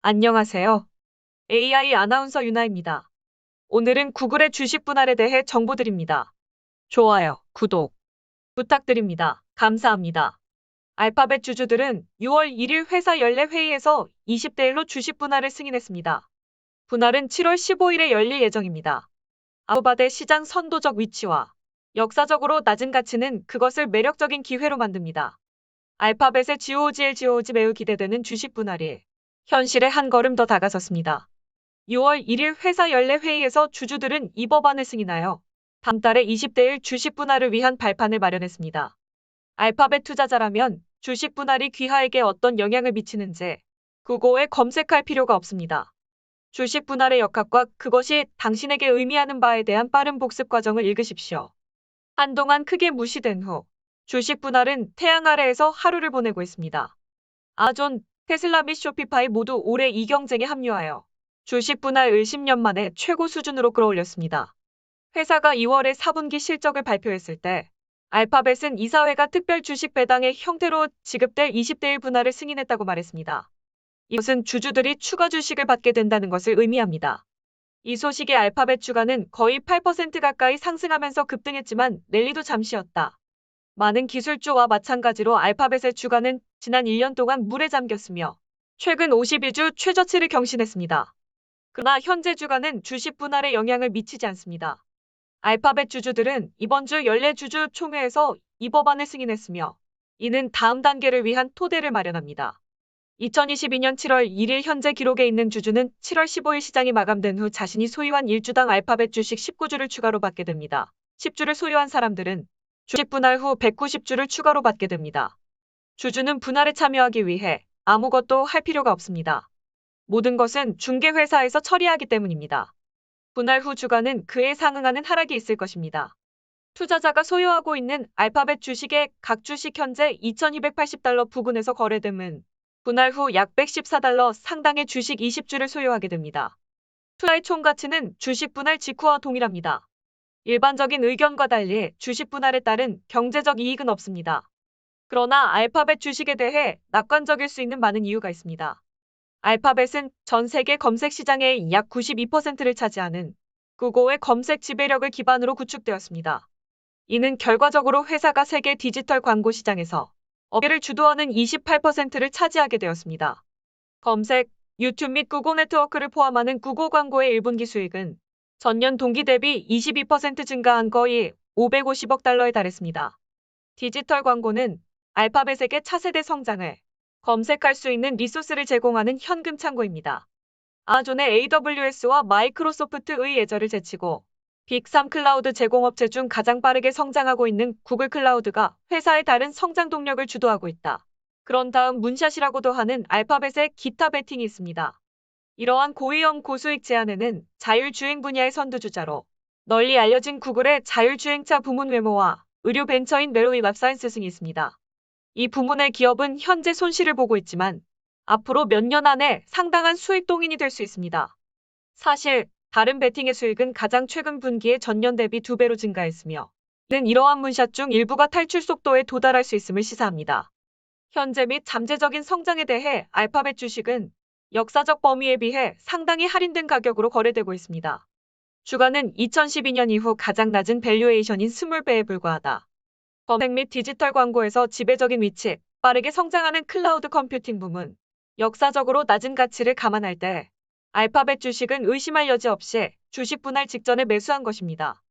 안녕하세요. AI 아나운서 유나입니다. 오늘은 구글의 주식 분할에 대해 정보 드립니다. 좋아요, 구독 부탁드립니다. 감사합니다. 알파벳 주주들은 6월 1일 회사 연례 회의에서 20대 1로 주식 분할을 승인했습니다. 분할은 7월 15일에 열릴 예정입니다. 아우바의 시장 선도적 위치와 역사적으로 낮은 가치는 그것을 매력적인 기회로 만듭니다. 알파벳의 GOGL GOG 매우 기대되는 주식 분할이 현실에 한 걸음 더 다가섰습니다. 6월 1일 회사 연례 회의에서 주주들은 이 법안을 승인하여 다음 달에 20대 1 주식 분할을 위한 발판을 마련했습니다. 알파벳 투자자라면 주식 분할이 귀하에게 어떤 영향을 미치는지 구고에 검색할 필요가 없습니다. 주식 분할의 역학과 그것이 당신에게 의미하는 바에 대한 빠른 복습 과정을 읽으십시오. 한동안 크게 무시된 후 주식 분할은 태양 아래에서 하루를 보내고 있습니다. 아존, 테슬라 및 쇼피파이 모두 올해 이 경쟁에 합류하여 주식 분할 을 10년 만에 최고 수준으로 끌어올렸습니다. 회사가 2월에 4분기 실적을 발표했을 때 알파벳은 이사회가 특별 주식 배당의 형태로 지급될 20대 1 분할을 승인했다고 말했습니다. 이것은 주주들이 추가 주식을 받게 된다는 것을 의미합니다. 이 소식에 알파벳 주가는 거의 8% 가까이 상승하면서 급등했지만 랠리도 잠시였다. 많은 기술주와 마찬가지로 알파벳의 주가는 지난 1년 동안 물에 잠겼으며 최근 52주 최저치를 경신했습니다. 그러나 현재 주가는 주식 분할에 영향을 미치지 않습니다. 알파벳 주주들은 이번 주 연례 주주 총회에서 이 법안을 승인했으며 이는 다음 단계를 위한 토대를 마련합니다. 2022년 7월 1일 현재 기록에 있는 주주는 7월 15일 시장이 마감된 후 자신이 소유한 1주당 알파벳 주식 19주를 추가로 받게 됩니다. 10주를 소유한 사람들은 주식 분할 후 190주를 추가로 받게 됩니다. 주주는 분할에 참여하기 위해 아무것도 할 필요가 없습니다. 모든 것은 중개회사에서 처리하기 때문입니다. 분할 후 주가는 그에 상응하는 하락이 있을 것입니다. 투자자가 소유하고 있는 알파벳 주식의 각 주식 현재 2280달러 부근에서 거래됨은 분할 후 약 114달러 상당의 주식 20주를 소유하게 됩니다. 투자의 총 가치는 주식 분할 직후와 동일합니다. 일반적인 의견과 달리 주식 분할에 따른 경제적 이익은 없습니다. 그러나 알파벳 주식에 대해 낙관적일 수 있는 많은 이유가 있습니다. 알파벳은 전 세계 검색 시장의 약 92%를 차지하는 구고의 검색 지배력을 기반으로 구축되었습니다. 이는 결과적으로 회사가 세계 디지털 광고 시장에서 업계를 주도하는 28%를 차지하게 되었습니다. 검색, 유튜브 및 구글 네트워크를 포함하는 구글 광고의 1분기 수익은 전년 동기 대비 22% 증가한 거의 550억 달러에 달했습니다. 디지털 광고는 알파벳에게 차세대 성장을 검색할 수 있는 리소스를 제공하는 현금 창고입니다. 아존의 AWS와 마이크로소프트의 예절을 제치고 빅3 클라우드 제공업체 중 가장 빠르게 성장하고 있는 구글 클라우드가 회사의 다른 성장 동력을 주도하고 있다. 그런 다음 문샷이라고도 하는 알파벳의 기타 베팅이 있습니다. 이러한 고위험 고수익 제한에는 자율주행 분야의 선두주자로 널리 알려진 구글의 자율주행차 부문 외모와 의료 벤처인 메로이 웹사이언스 등이 있습니다. 이 부문의 기업은 현재 손실을 보고 있지만 앞으로 몇 년 안에 상당한 수익 동인이 될 수 있습니다. 사실 다른 베팅의 수익은 가장 최근 분기에 전년 대비 두 배로 증가했으며 이는 이러한 문샷 중 일부가 탈출 속도에 도달할 수 있음을 시사합니다. 현재 및 잠재적인 성장에 대해 알파벳 주식은 역사적 범위에 비해 상당히 할인된 가격으로 거래되고 있습니다. 주가는 2012년 이후 가장 낮은 밸류에이션인 20배에 불과하다. 검색 및 디지털 광고에서 지배적인 위치, 빠르게 성장하는 클라우드 컴퓨팅 부문, 역사적으로 낮은 가치를 감안할 때 알파벳 주식은 의심할 여지 없이 주식 분할 직전에 매수한 것입니다.